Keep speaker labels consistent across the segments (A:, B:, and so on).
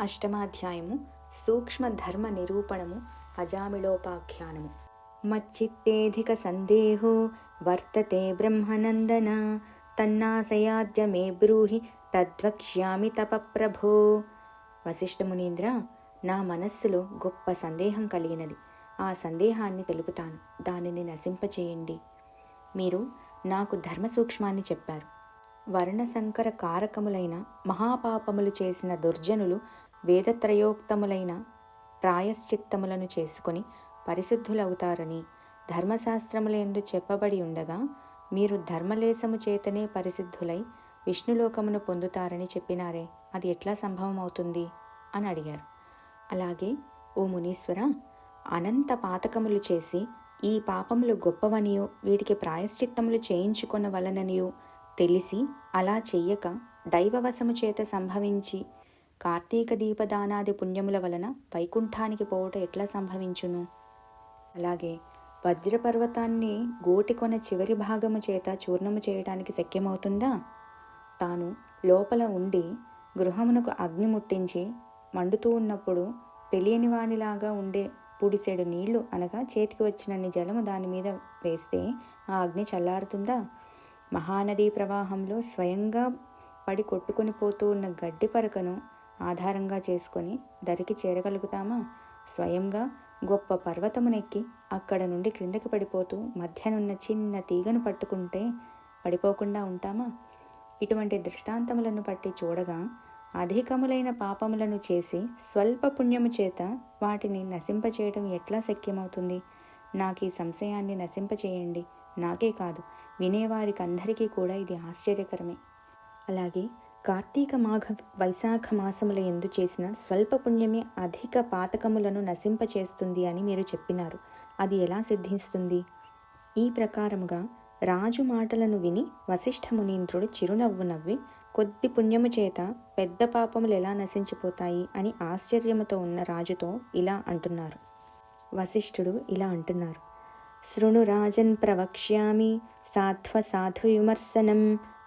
A: అష్టమాధ్యాయము సూక్ష్మ ధర్మ నిరూపణము అజామిళోపాఖ్యానము మచ్చిత్తేధిక సందేహో వర్తతే బ్రహ్మనందన తన్నాశయాద్య మే బ్రూహి తద్వక్ష్యామి తప ప్రభో. వశిష్ఠమునీంద్ర నా మనస్సులో గొప్ప సందేహం కలిగినది. ఆ సందేహాన్ని తెలుపుతాను. దానిని నశింపచేయండి. మీరు నాకు ధర్మ సూక్ష్మాన్ని చెప్పారు. వర్ణసంకర కారకములైన మహాపాపములు చేసిన దుర్జనులు వేదత్రయోక్తములైన ప్రాయశ్చిత్తములను చేసుకొని పరిశుద్ధులవుతారని ధర్మశాస్త్రములందు చెప్పబడి ఉండగా మీరు ధర్మలేశము చేతనే పరిశుద్ధులై విష్ణులోకమును పొందుతారని చెప్పినారే అది ఎట్లా సంభవం అవుతుంది అని అడిగారు. అలాగే ఓ మునీశ్వర అనంత పాతకములు చేసి ఈ పాపములు గొప్పవనియో వీటికి ప్రాయశ్చిత్తములు చేయించుకున్న వలననియో తెలిసి అలా చెయ్యక దైవవశము చేత సంభవించి కార్తీక దీపదానాది పుణ్యముల వలన వైకుంఠానికి పోవట ఎట్లా సంభవించును? అలాగే వజ్రపర్వతాన్ని గోటికొన చివరి భాగము చేత చూర్ణము చేయడానికి శక్యమవుతుందా? తాను లోపల ఉండి గృహమునకు అగ్ని ముట్టించి మండుతూ ఉన్నప్పుడు తెలియని వానిలాగా ఉండే పుడిసెడు నీళ్ళు అనగా చేతికి వచ్చినన్ని జలము దాని మీద వేస్తే ఆ అగ్ని చల్లారుతుందా? మహానదీ ప్రవాహంలో స్వయంగా పడి కొట్టుకొని పోతూ ఉన్న గడ్డి పరకను ఆధారంగా చేసుకొని దరికి చేరగలుగుతామా? స్వయంగా గొప్ప పర్వతమునెక్కి అక్కడ నుండి క్రిందకి పడిపోతూ మధ్యనున్న చిన్న తీగను పట్టుకుంటే పడిపోకుండా ఉంటామా? ఇటువంటి దృష్టాంతములను బట్టి చూడగా అధికములైన పాపములను చేసి స్వల్ప పుణ్యము చేత వాటిని నశింపచేయడం ఎట్లా శక్యమవుతుంది? నాకు ఈ సంశయాన్ని నశింపచేయండి. నాకే కాదు వినేవారికి అందరికీ కూడా ఇది ఆశ్చర్యకరమే. అలాగే కార్తీక మాఘ వైశాఖ మాసముల ఎందు చేసిన స్వల్ప పుణ్యమే అధిక పాతకములను నశింపచేస్తుంది అని మీరు చెప్పినారు. అది ఎలా సిద్ధిస్తుంది? ఈ ప్రకారముగా రాజు మాటలను విని వశిష్ఠ మునీంద్రుడు చిరునవ్వు నవ్వి కొద్ది పుణ్యము చేత పెద్ద పాపములు ఎలా నశించిపోతాయి? అని ఆశ్చర్యముతో ఉన్న రాజుతో ఇలా అంటున్నారు. వశిష్ఠుడు ఇలా అంటున్నారు. శృణు రాజన్ ప్రవక్ష్యామి సాధ్వ సాధు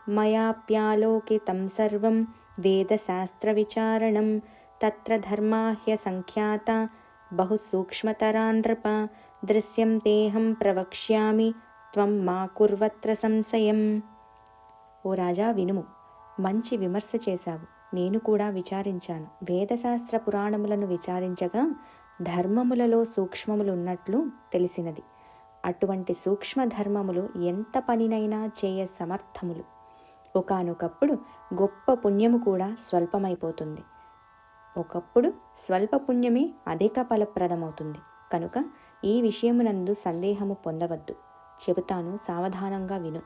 A: విమర్శనం మయాప్యాలోకితం సర్వం వేదశాస్త్రవిచారణం. తత్ర ధర్మాహ్య సంఖ్యాత బహు సూక్ష్మతరాండ్రప దృశ్యం దేహం ప్రవక్ష్యామి త్వం మా కుర్వత్ర సంశయం. ఓ రాజా వినుము మంచి విమర్శ చేశావు. నేను కూడా విచారించాను. వేదశాస్త్ర పురాణములను విచారించగా ధర్మములలో సూక్ష్మములు ఉన్నట్లు తెలిసినది. అటువంటి సూక్ష్మ ధర్మములు ఎంత పనినైనా చేయ సమర్థములు. ఒకనొకప్పుడు గొప్ప పుణ్యము కూడా స్వల్పమైపోతుంది. ఒకప్పుడు స్వల్ప పుణ్యమే అధిక ఫలప్రదమవుతుంది. కనుక ఈ విషయమునందు సందేహము పొందవద్దు. చెబుతాను సావధానంగా విను.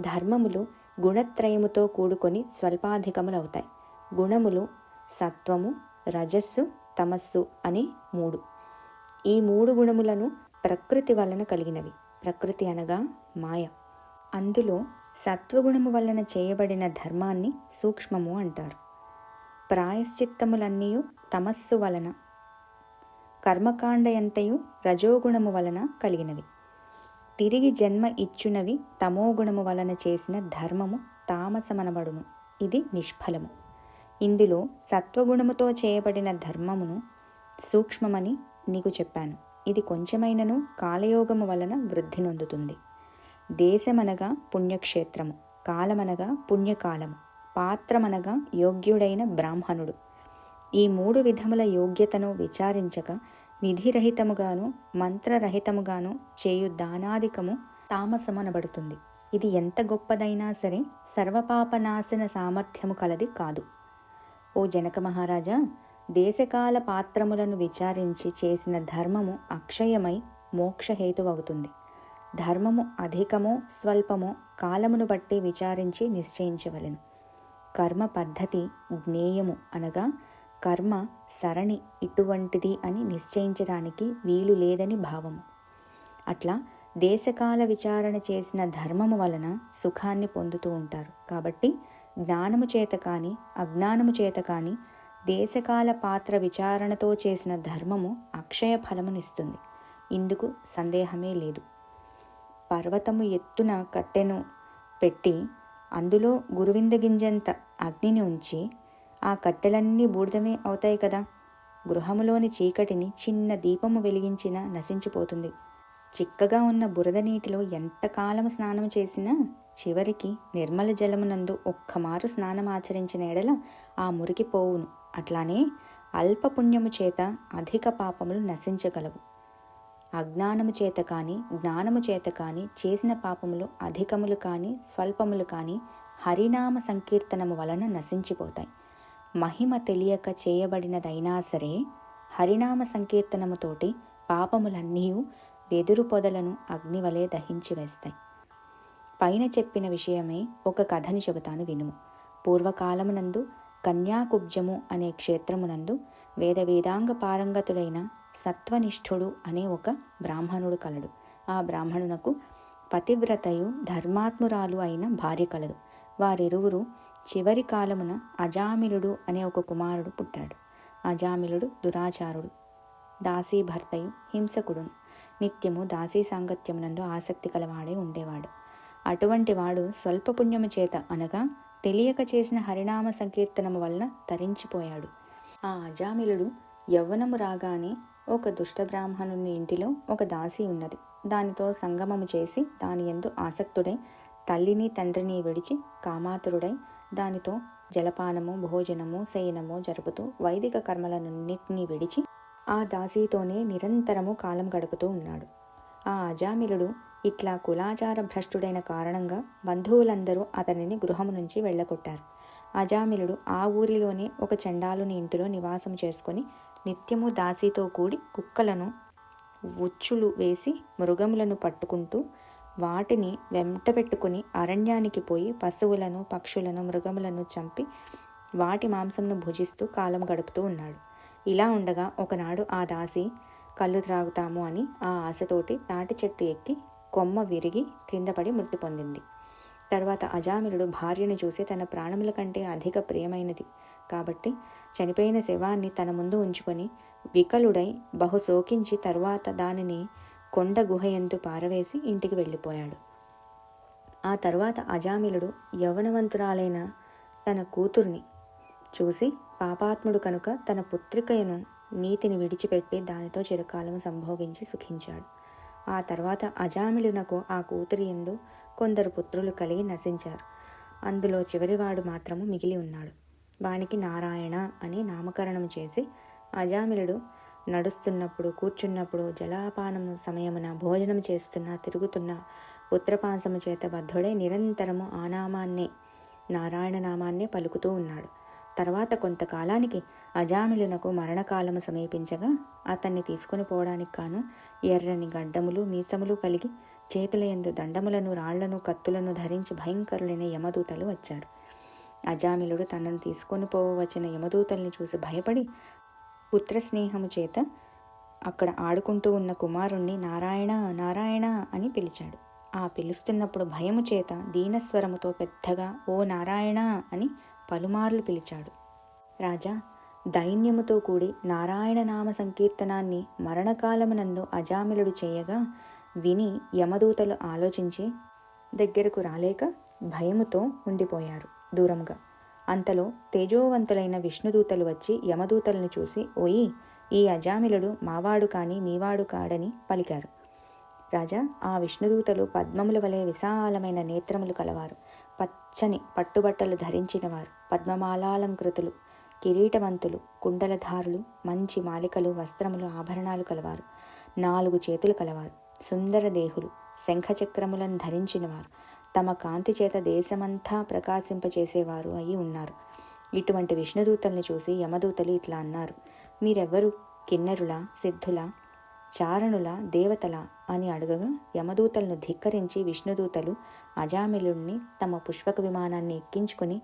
A: ధర్మములు గుణత్రయముతో కూడుకొని స్వల్పాధికములవుతాయి. గుణములు సత్వము రజస్సు తమస్సు అనే మూడు. ఈ మూడు గుణములను ప్రకృతి వలన కలిగినవి. ప్రకృతి అనగా మాయ. అందులో సత్వగుణము వలన చేయబడిన ధర్మాన్ని సూక్ష్మము అంటారు. ప్రాయశ్చిత్తములన్నీ తమస్సు వలన కర్మకాండయంతయు రజోగుణము వలన కలిగినవి. తిరిగి జన్మ ఇచ్చునవి తమోగుణము వలన చేసిన ధర్మము తామసమనబడును ఇది నిష్ఫలము. ఇందులో సత్వగుణముతో చేయబడిన ధర్మమును సూక్ష్మమని నీకు చెప్పాను. ఇది కొంచెమైనను కాలయోగము వలన వృద్ధి నొందుతుంది. దేశమనగా పుణ్యక్షేత్రము కాలమనగా పుణ్యకాలము పాత్రమనగా యోగ్యుడైన బ్రాహ్మణుడు. ఈ మూడు విధముల యోగ్యతను విచారించక విధిరహితముగాను మంత్రరహితముగాను చేయు దానాధికము తామసమనబడుతుంది. ఇది ఎంత గొప్పదైనా సరే సర్వపాపనాశన సామర్థ్యము కలది కాదు. ఓ జనక మహారాజా దేశకాల పాత్రములను విచారించి చేసిన ధర్మము అక్షయమై మోక్షహేతువవుతుంది. ధర్మము అధికమో స్వల్పమో కాలమును బట్టి విచారించి నిశ్చయించవలెను. కర్మ పద్ధతి జ్ఞేయము అనగా కర్మ సరణి ఇటువంటిది అని నిశ్చయించడానికి వీలు లేదని భావము. అట్లా దేశకాల విచారణ చేసిన ధర్మము వలన సుఖాన్ని పొందుతూ ఉంటారు. కాబట్టి జ్ఞానము చేత కానీ అజ్ఞానము చేత కానీ దేశకాల పాత్ర విచారణతో చేసిన ధర్మము అక్షయ ఫలమునిస్తుంది ఇందుకు సందేహమే లేదు. పర్వతము ఎత్తున కట్టెను పెట్టి అందులో గురువింద గింజంత అగ్నిని ఉంచి ఆ కట్టెలన్నీ బూడిదమే అవుతాయి కదా. గృహములోని చీకటిని చిన్న దీపము వెలిగించిన నశించిపోతుంది. చిక్కగా ఉన్న బురద నీటిలో ఎంతకాలము స్నానం చేసినా చివరికి నిర్మల జలమునందు ఒక్కమారు స్నానం ఆచరించిన ఎడల ఆ మురికి పోవును. అట్లానే అల్ప పుణ్యము చేత అధిక పాపములు నశించగలవు. అజ్ఞానము చేత కానీ జ్ఞానము చేత కానీ చేసిన పాపములు అధికములు కానీ స్వల్పములు కానీ హరినామ సంకీర్తనము వలన నశించిపోతాయి. మహిమ తెలియక చేయబడినదైనా సరే హరినామ సంకీర్తనముతోటి పాపములన్నీ వెదురు పొదలను అగ్నివలే దహించి వేస్తాయి. పైన చెప్పిన విషయమే ఒక కథని చెబుతాను వినుము. పూర్వకాలమునందు కన్యాకుబ్జము అనే క్షేత్రమునందు వేద వేదాంగ పారంగతుడైన సత్వనిష్ఠుడు అనే ఒక బ్రాహ్మణుడు కలడు. ఆ బ్రాహ్మణునకు పతివ్రతయు ధర్మాత్మురాలు అయిన భార్య కలదు. వారిరువురు చివరి కాలమున అజామిలుడు అనే ఒక కుమారుడు పుట్టాడు. అజామిలుడు దురాచారుడు. దాసీ భర్తయు హింసకుడును. నిత్యము దాసీ సాంగత్యమునందు ఆసక్తి కలవాడే ఉండేవాడు. అటువంటి వాడు స్వల్ప పుణ్యము చేత అనగా తెలియక చేసిన హరినామ సంకీర్తనము వలన తరించిపోయాడు. ఆ అజామిలుడు యవ్వనము రాగానే ఒక దుష్ట బ్రాహ్మణుని ఇంటిలో ఒక దాసి ఉన్నది. దానితో సంగమము చేసి దాని ఎందు ఆసక్తుడై తల్లిని తండ్రిని విడిచి కామాతురుడై దానితో జలపానము భోజనము శయనము జరుపుతూ వైదిక కర్మలన్నింటినీ విడిచి ఆ దాసీతోనే నిరంతరము కాలం గడుపుతూ ఉన్నాడు. ఆ అజామిలుడు ఇట్లా కులాచార భ్రష్టుడైన కారణంగా బంధువులందరూ అతనిని గృహము నుంచి వెళ్ళగొట్టారు. అజామిలుడు ఆ ఊరిలోనే ఒక చండాలుని ఇంటిలో నివాసం చేసుకొని నిత్యము దాసితో కూడి కుక్కలను ఉచ్చులు వేసి మృగములను పట్టుకుంటూ వాటిని వెంట పెట్టుకుని అరణ్యానికి పోయి పశువులను పక్షులను మృగములను చంపి వాటి మాంసంను భుజిస్తూ కాలం గడుపుతూ ఉన్నాడు. ఇలా ఉండగా ఒకనాడు ఆ దాసి కళ్ళు త్రాగుతాము అని ఆ ఆశతోటి తాటి చెట్టు ఎక్కి కొమ్మ విరిగి క్రిందపడి మృతి పొందింది. తర్వాత అజామిలుడు భార్యను చూసి తన ప్రాణముల కంటే అధిక ప్రియమైనది. కాబట్టి చనిపోయిన శవాన్ని తన ముందు ఉంచుకొని వికలుడై బహు శోకించి తరువాత దానిని కొండ గుహయందు పారవేసి ఇంటికి వెళ్ళిపోయాడు. ఆ తర్వాత అజామిలుడు యవనవంతురాలైన తన కూతుర్ని చూసి పాపాత్ముడు కనుక తన పుత్రికను నీతిని విడిచిపెట్టి దానితో చిరకాలం సంభోగించి సుఖించాడు. ఆ తర్వాత అజామిలునకు ఆ కూతురి ఎందు కొందరు పుత్రులు కలిగి నశించారు. అందులో చివరివాడు మాత్రము మిగిలి ఉన్నాడు. వానికి నారాయణ అని నామకరణం చేసి అజామిలుడు నడుస్తున్నప్పుడు కూర్చున్నప్పుడు జలాపానము సమయమున భోజనం చేస్తున్న తిరుగుతున్న పుత్రపాంసము చేత బద్ధుడై నిరంతరము ఆ నామాన్నే నారాయణ నామాన్నే పలుకుతూ ఉన్నాడు. తర్వాత కొంతకాలానికి అజామిలునకు మరణకాలము సమీపించగా అతన్ని తీసుకుని పోవడానికి కాను ఎర్రని గడ్డములు మీసములు కలిగి చేతుల ఎందు దండములను రాళ్ళను కత్తులను ధరించి భయంకరులైన యమదూతలు వచ్చారు. అజామిలుడు తనను తీసుకొని పోవచ్చిన యమదూతల్ని చూసి భయపడి పుత్రస్నేహము చేత అక్కడ ఆడుకుంటూ ఉన్న కుమారుణ్ణి నారాయణ నారాయణ అని పిలిచాడు. ఆ పిలుస్తున్నప్పుడు భయము చేత దీనస్వరముతో పెద్దగా ఓ నారాయణ అని పలుమార్లు పిలిచాడు. రాజా దైన్యముతో కూడి నారాయణ నామ సంకీర్తనాన్ని మరణకాలమునందు అజామిలుడు చేయగా విని యమదూతలు ఆలోచించి దగ్గరకు రాలేక భయముతో ఉండిపోయారు దూరంగా అంతలో తేజోవంతులైన విష్ణుదూతలు వచ్చి యమదూతలను చూసి ఓయి ఈ అజామిలుడు మావాడు కాని మీవాడు కాడని పలికారు. రాజా ఆ విష్ణుదూతలు పద్మముల వలె విశాలమైన నేత్రములు కలవారు. పచ్చని పట్టుబట్టలు ధరించినవారు. పద్మమాలాలంకృతులు కిరీటవంతులు కుండలధారులు మంచి మాలికలు వస్త్రములు ఆభరణాలు కలవారు. నాలుగు చేతులు కలవారు. సుందర దేహులు శంఖచక్రములను ధరించినవారు. తమ కాంతి చేత దేశమంతా ప్రకాశింపచేసేవారు అయి ఉన్నారు. ఇటువంటి విష్ణుదూతల్ని చూసి యమదూతలు ఇట్లా అన్నారు. మీరెవ్వరు? కిన్నెరుల? సిద్ధుల? చారణుల? దేవతల అని అడగగా యమదూతలను ధిక్కరించి విష్ణుదూతలు అజామిలుణ్ణి తమ పుష్పక విమానాన్ని ఎక్కించుకుని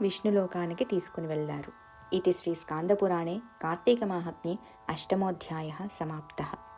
A: విష్ణులోకానికి తీసుకుని వెళ్ళారు. ఇది శ్రీ స్కాందపురాణే కార్తీక మాహత్మ్యే అష్టమోధ్యాయ సమాప్త.